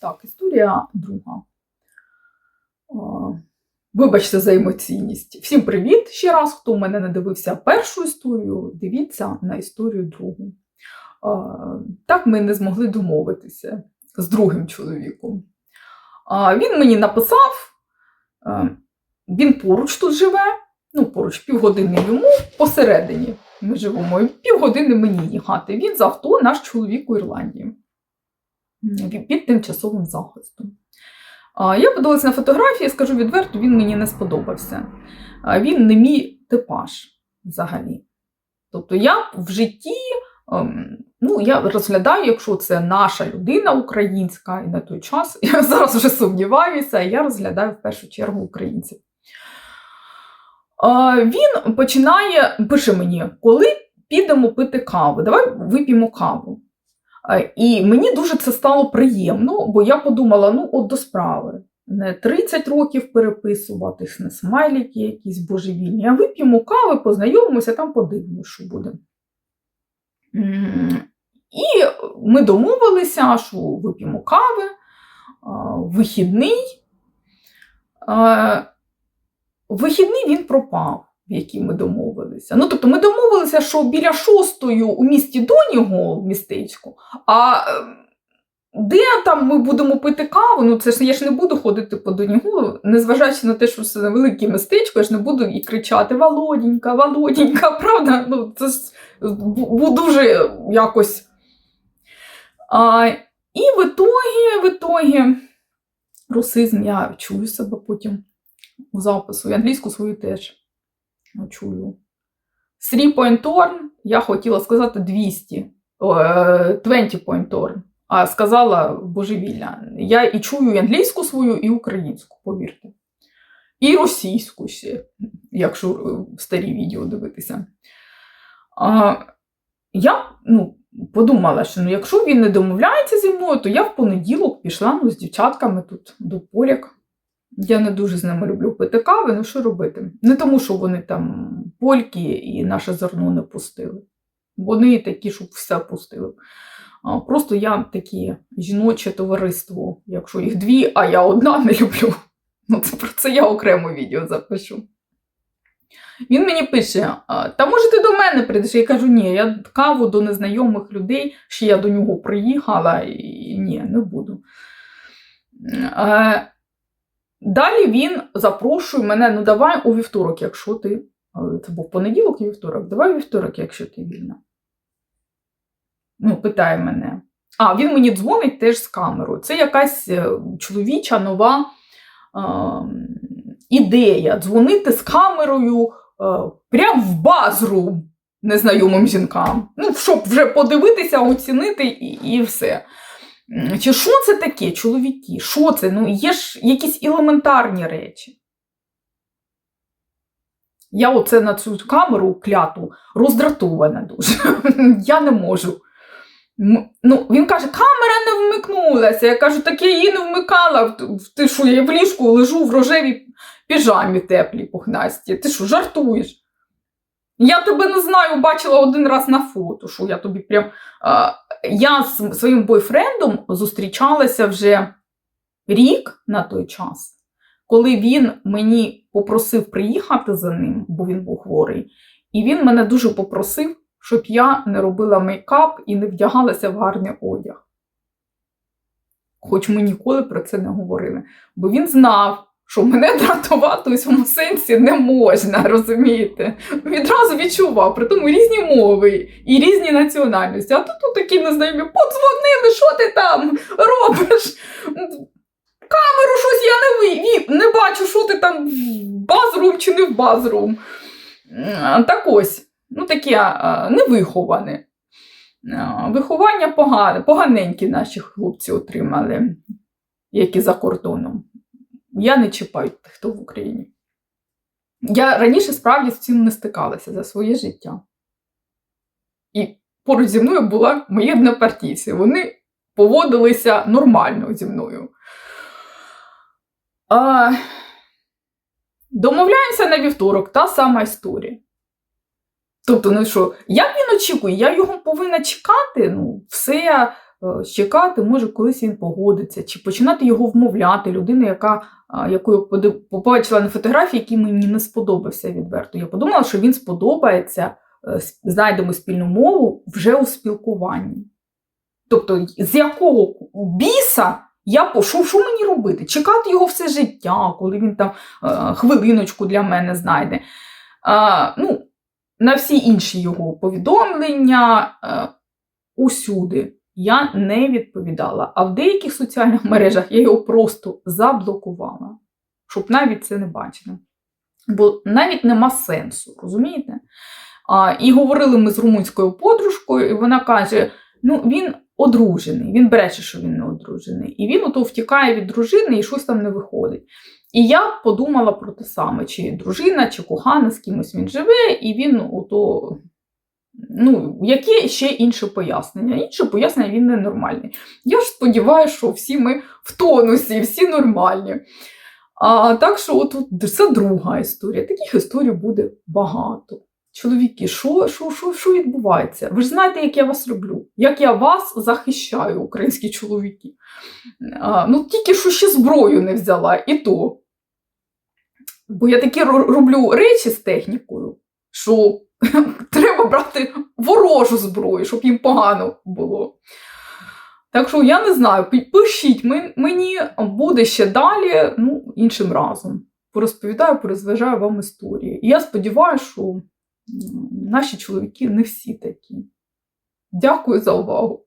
Так, історія друга. Вибачте за емоційність. Всім привіт ще раз, хто в мене не дивився першу історію, дивіться на історію другу. Так ми не змогли домовитися з другим чоловіком. Він мені написав, е, він поруч тут живе, ну, поруч півгодини йому, посередині ми живемо, і півгодини мені їхати. Він з авто, наш чоловік у Ірландії під тимчасовим захистом. Я подивилася на фотографії, скажу відверто, він мені не сподобався. Він не мій типаж взагалі. Тобто я в житті, ем, ну, я розглядаю, якщо це наша людина українська, і на той час, я зараз вже сумніваюся, я розглядаю в першу чергу українців. Він починає, пише мені, коли підемо пити каву, давай вип'ємо каву. Е, І мені дуже це стало приємно, бо я подумала: ну, от до справи. Не 30 років переписуватись, не смайлики якісь божевільні, а вип'ємо кави, познайомимося, там подивимося, що буде. І ми домовилися, що вип'ємо кави, вихідний. Вихідний він пропав, в який ми домовилися. Ну, тобто, ми домовилися, що біля шостої у місті Доніго, в містечку, а е, де там ми будемо пити каву, ну це ж я ж не буду ходити по Донігу, незважаючи на те, що це невелике містечко, я ж не буду і кричати Володінька, Володінька, правда? Ну, це ж бу- дуже якось. А, і в ітогі, в ітогі, русизм, я чую себе потім у запису, і англійську свою теж чую. Three point turn, я хотіла сказати 200, е, 20 point turn, а сказала божевілля. Я і чую і англійську свою, і українську, повірте. І російську ще, якщо е, старі відео дивитися. А, я ну, подумала, що ну, якщо він не домовляється зі мною, то я в понеділок пішла ну, з дівчатками тут до поляк. Я не дуже з ними люблю пити кави, ну що робити? Не тому, що вони там польки і наше зерно не пустили. Вони такі, щоб все пустили. Просто я таке жіноче товариство, якщо їх дві, а я одна не люблю. Ну, це про це я окремо відео запишу. Він мені пише: та може ти до мене прийдеш? Я кажу, ні, я каву до незнайомих людей, ще я до нього приїхала, і ні, не буду. Е, Далі він запрошує мене: ну давай у вівторок, якщо ти. Це був понеділок і вівторок. Давай вівторок, якщо ти вільна. Ну, питає мене. А, він мені дзвонить теж з камерою. Це якась е, чоловіча нова е, ідея дзвонити з камерою е, прямо в базру незнайомим жінкам. Ну, щоб вже подивитися, оцінити і, і все. Чи що це таке, чоловіки? Що це? Ну, є ж якісь елементарні речі. Я оце на цю камеру кляту роздратована дуже. Я не можу. Ну, він каже, камера не вмикнулася. Я кажу, так я її не вмикала. Ти що, я в ліжку лежу в рожевій піжамі теплій пухнасті. Ти що, жартуєш? Я тебе не знаю, бачила один раз на фото, що я тобі прям. А, я з своїм бойфрендом зустрічалася вже рік на той час, коли він мені попросив приїхати за ним, бо він був хворий, і він мене дуже попросив, щоб я не робила мейкап і не вдягалася в гарний одяг. Хоч ми ніколи про це не говорили, бо він знав, що мене дратувати у цьому сенсі не можна, розумієте? Відразу відчував, при тому різні мови і різні національності. А тут, такі незнайомі, подзвонили, що ти там робиш? Камеру щось я не, ві- не бачу, що ти там в базрум чи не в базрум. Так ось, ну таке невиховане. Виховання погане, поганенькі наші хлопці отримали, які за кордоном. Я не чіпаю тих, хто в Україні. Я раніше справді з цим не стикалася за своє життя. І поруч зі мною була мої однопартійці. Вони поводилися нормально зі мною. А, домовляємося на вівторок, та сама історія. Тобто, ну що, як він очікує? Я його повинна чекати, ну, все е, чекати, може, колись він погодиться, чи починати його вмовляти. Людина, яка, а, яку я побачила на фотографії, який мені не сподобався відверто. Я подумала, що він сподобається, е, знайдемо спільну мову вже у спілкуванні. Тобто, з якого біса я по що, мені робити? Чекати його все життя, коли він там е, хвилиночку для мене знайде. Ну, на всі інші його повідомлення е, усюди я не відповідала. А в деяких соціальних мережах я його просто заблокувала, щоб навіть це не бачили. Бо навіть нема сенсу, розумієте? А, і говорили ми з румунською подружкою, і вона каже: ну, він одружений, він бреше, що він не одружений. І він ото втікає від дружини і щось там не виходить. І я подумала про те саме, чи дружина, чи кохана, з кимось він живе, і він ото. Ну, яке ще інше пояснення? Інше пояснення він ненормальний. Я ж сподіваюся, що всі ми в тонусі, всі нормальні. А так що от, от це друга історія. Таких історій буде багато. Чоловіки, що, що, що, що відбувається? Ви ж знаєте, як я вас люблю, як я вас захищаю, українські чоловіки. А, ну, тільки що ще зброю не взяла, і то. Бо я такі роблю речі з технікою, що треба брати ворожу зброю, щоб їм погано було. Так що я не знаю, пишіть мені, буде ще далі, ну, іншим разом. Порозповідаю, порозважаю вам історії. І я сподіваюся, що наші чоловіки не всі такі. Дякую за увагу.